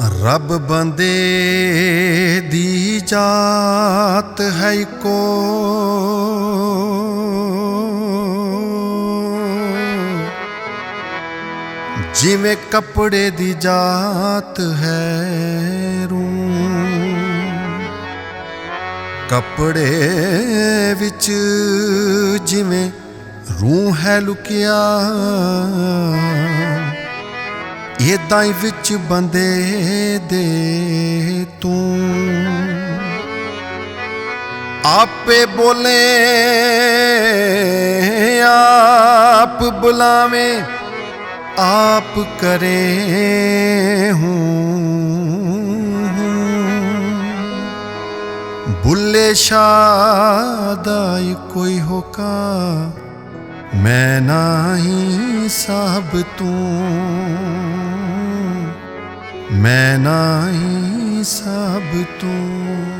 ਰੱਬ ਬੰਦੇ ਦੀ ਜਾਤ ਹੈ ਕੋ ਜਿਵੇਂ ਕੱਪੜੇ ਦੀ ਜਾਤ ਹੈ ਰੂ ਕੱਪੜੇ ਵਿੱਚ ਜਿਵੇਂ ਰੂਹ ਹੈ ਲੁਕਿਆ ਏਦਾਂ ਵਿੱਚ ਬੰਦੇ ਦੇ ਤੂੰ। ਆਪੇ ਬੋਲੇ, ਆਪ ਬੁਲਾਵੇਂ, ਆਪ ਕਰੇ ਹੂੰ। ਬੁੱਲੇ ਸ਼ਾਹ ਦਾ ਈ ਕੋਈ ਹੋਕਾ, ਮੈਂ ਨਹੀਂ ਸਭ ਤੂੰ। ਮੈਂ ਨਹੀਂ ਸਭ ਤੂੰ